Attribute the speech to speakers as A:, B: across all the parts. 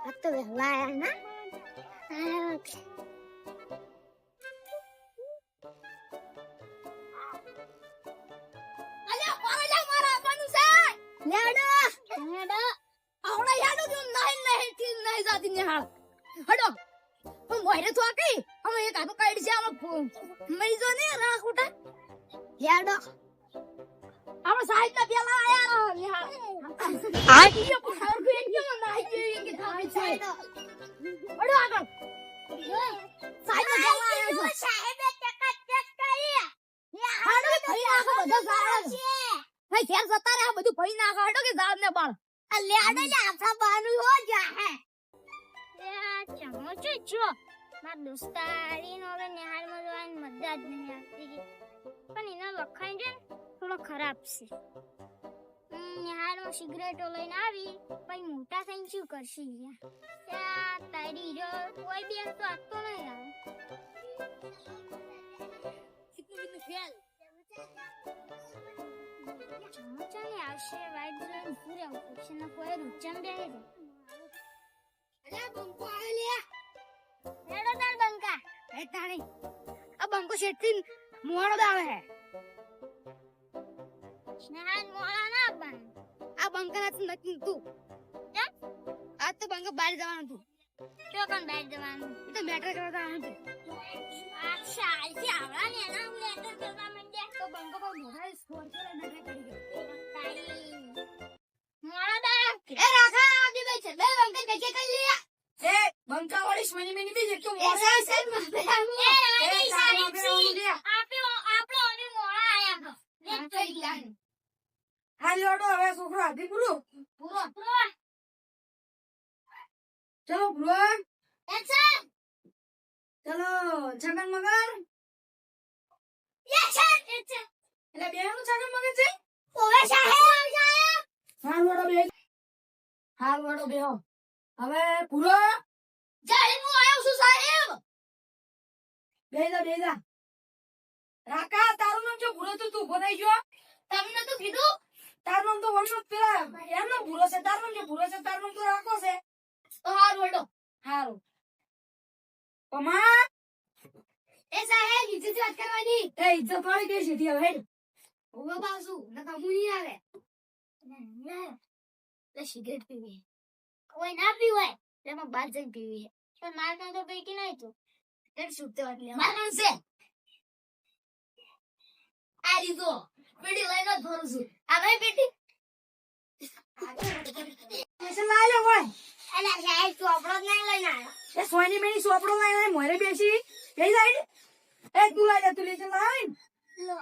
A: આ તો વહેલા આયા ના આ,
B: અલ્યા ઓરડા મારા આપવાનું છે
A: લેડો લેડો
B: આવડા યાડો જો નહીં નહીં થી નહીં જાતી નિહાળ હડો હું મોરે તો આકી અમે એક આતો કાઢી છે આમાં મરી જો ને રાખ ઉઠા
A: લેડો
B: આપણે સાહેબ ના પેલા આયા ભાઈ ઘેર જતા રે આ બધું ભાઈ ના આગળ હડો કે ઝાડ ને બાળ.
A: આ લેડો ને આખા બાનું હો જા હે.
C: ચમચો જો. મારા દોસ્તારીનો હવે નિહાળમાં જોવાની મજા જ નહીં આવતી પણ એનો લખાણ છે થોડો ખરાબ છે. નિહાળમાં સિગરેટો લઈને આવી પછી મોટા થઈને શું કરશે ત્યાં તારી જો કોઈ બી તો આપતો નહીં આવે. ચમચા ને આવશે વાઈટ જોઈને પૂરે ઓપ્શન ને કોઈ રૂચમ બેહી
B: અરે બંકો
C: રેડો તાર બંકા
B: એ તાણી આ બંકો શેઠથી જ આવે હે.
C: નિહાળ મોળા ના આપવાનું
B: આ બંકા નથી નથી તું? આ તો બંકો બહાર જવાનું તું
C: તો કોણ બેઠ જવાનું?
B: તો મેટર કરવા જવાનું તું
C: આ શાલથી આવડા ને એના હું લેટર કરવા માંડ્યા.
B: તો બંકો બહુ મોટા સ્કોર કરી હવે છોકરો હાથી પૂરો
C: પૂરો પૂરો
B: ચલો પૂરો
C: એક્શન
B: ચલો છગન મગર
C: એક્શન એક્શન
B: એટલે બે નું છગન મગર છે?
C: ઓવે સાહેબ. સાહેબ
B: હા બે. હવે પૂરો
C: જય હું આવ્યો છું સાહેબ.
B: બેજા બેજા. રાકા તારું નામ જો ભૂરો તું તું બોલાઈ ગયો.
C: તમને તો કીધું
B: તારું નામ તો વણનો પેલા એમનો ભૂરો છે. તાર નામ જે ભૂરો છે તાર નામ તો રાખો છે.
C: તો હારું હેડો.
B: હારું. પમા
C: એ સાહેબ ઇજ્જત વાત કરવાની.
B: તે ઇજ્જત વાળી કે છે હવે હેડ.
C: ઓવે બાસુ નકા નહીં આવે. લે સિગરેટ પીવી. કોઈ ના પીવાય તેમાં બાર જઈને પીવી. તો માર ના તો પૈકી નહીં તું.
B: તે સુતે વાત લે
C: મારવાનું છે. આ લીધો. પેટી લઈને જ ભરું છું. આ
B: લે હોય.
C: અલા સાહેબ ચોપડો જ નહીં લઈને આવ્યો.
B: એ સોયની બેની સોપડો લાઈ લાઈ મોરે બેસી. બે સાઈડ. એ તું લાઈ લે તું લે લાઈ
C: લો.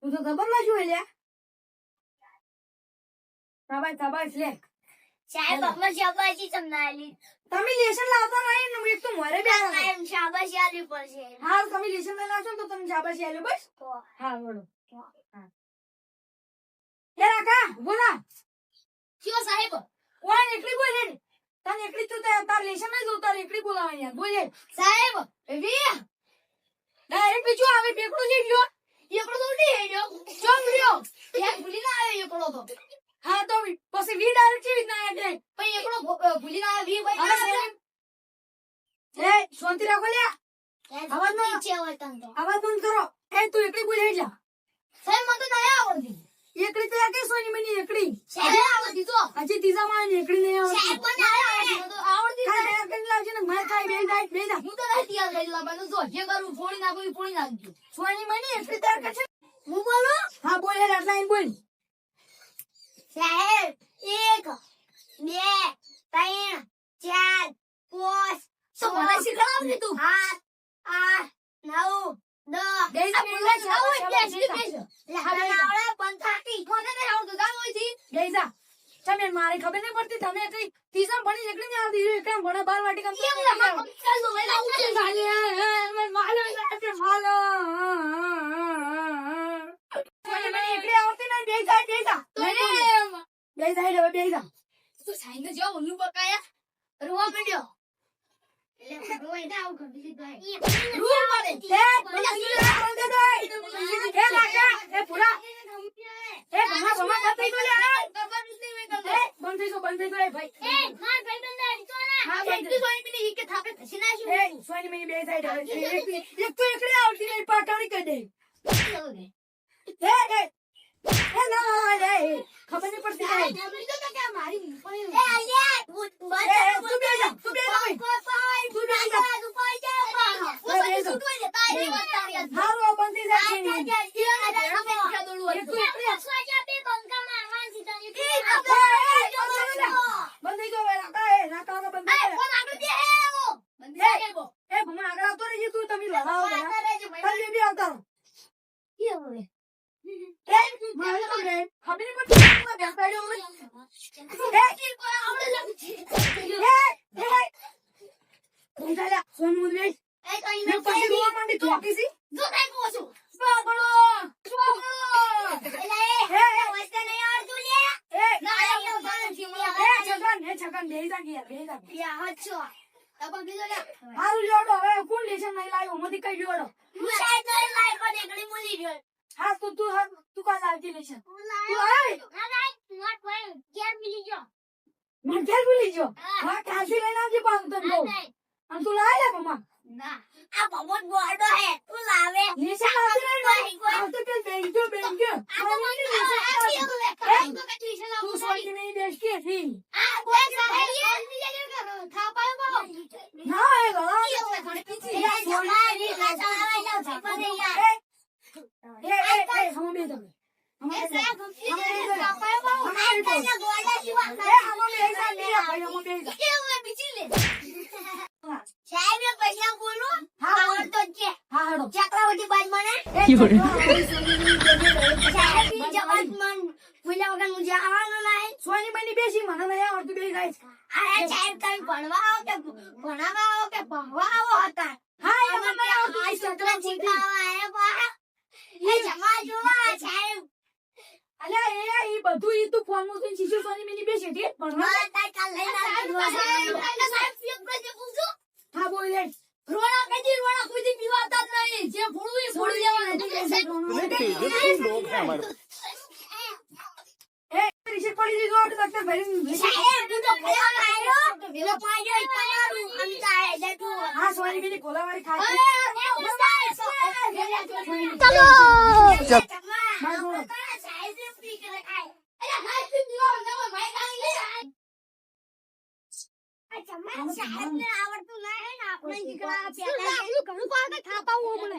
B: તું તો ખબર ના જોઈ લે તબાઈ તબાઈ લે.
C: સાહેબ અમે શાબાશી સમજાયેલી
B: તમે લેશન લાવતા નહીં ને એક તો મોરે બે
C: સાહેબ શાબાશી આલવી પડશે.
B: હા તમે લેશન લઈને આવશો તો તમે જાબાશી આલે બસ? હા બોલો. એ રાકા બોલા
C: કયો સાહેબ?
B: કોણ એકલી બોલ તને એકલી તું તાર તાર લેશન નહીં એકલી બોલાવા યાર. બોલ
C: સાહેબ
B: એવી ડાયરેક્ટ બીજું આવે બેકડો જઈ ગયો
C: એકડો તો ઉડી હેડ્યો.
B: ચોમ રહ્યો
C: એક ભૂલી ના આવ્યો એકડો તો.
B: હા તો પછી વી ડાયરેક્ટ કેવી રીતના આવે
C: પછી એકડો ભૂ- ભૂલી ના વી ભાઈ
B: એ શાંતિ રાખો લે અવાજ ન
C: ઈચ્છે હોય તને તો.
B: આવાજ બંધ કરો. એ તું એકલી બોલ જા
C: સાહેબ મને તો નહીં આવડતી.
B: એકલી તો કે સોની મની એકલી.
C: સાહેબ આવડતી તો.
B: હજી ત્રીજા માં એકલી નહીં
C: સાહેબ
B: આવડતી
C: મને આવડતી. તો આવડતી
B: ખાલી બે એકલી લાવજે ને માર કાઈ બે જાય બે જા
C: હું તો નહીં તૈયાર થઈ મને જો જે કરું ફોડી નાખું ફોડી નાખજો.
B: સોની મની એકલી તાર કરશે
C: હું બોલું?
B: હા બોલ આઈને બોલ.
C: સાહેબ એક બે ત્રણ ચાર પાંચ
B: મને શીખવાડે તું
C: આઠ આઠ નવ
B: મારે ખબર નહીં પડતી તમે કઈ ત્રીજા ભણી એકલી ને આવતી એકલા ભણે બાર વાટી કામ
C: કેમ ના
B: આગળ આવતી નહીં બે જાય બે જા બે જાય હવે બે જા
C: તો સાઈન જો ઉલ્લુ બકાયા રોવા
B: પડ્યો
C: એક
B: તો એકડે આવતી નહીં પાટાણી કરી દે ખબર નહીં પડતી
C: મારી
B: તમે લડાવો તમે બી આવતા છગન બે જાગી બે જાગી
C: યા હચ્છો તબક દીજો લે
B: હારું જોડો હવે કોણ લેશન
C: નઈ લાયો મોદી કઈ
B: જોડો તું તું
D: કાલ આવતી લેશે
B: મને ઘેર ભૂલી જો
D: હા.
B: કાલથી લઈને આવજે પાછું તને
D: બહુ.
B: અને તું લાવે લે મમ્મા.
C: ના. આ બહુ બોર્ડો હે તું લાવે.
B: નિશા આવતી લઈને આવતી કે
C: બેંજો બેંજો આ મને નિશા 有人。
B: અલ્યા એ બધું એ તું ફોન મૂકીને શીશો સોની મિની બે ભણવા
C: કાલ લઈને આવડતું ના
B: હે
C: ને આપણે દીકરા પેલા
B: ઘણું
C: કોણ
B: ખાતા
D: હું મને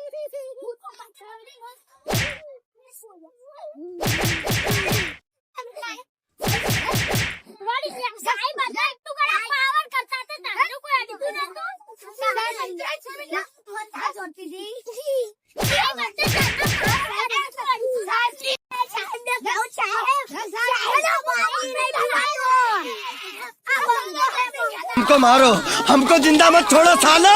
E: हमको मारो हमको जिंदा मत छोड़ो सालो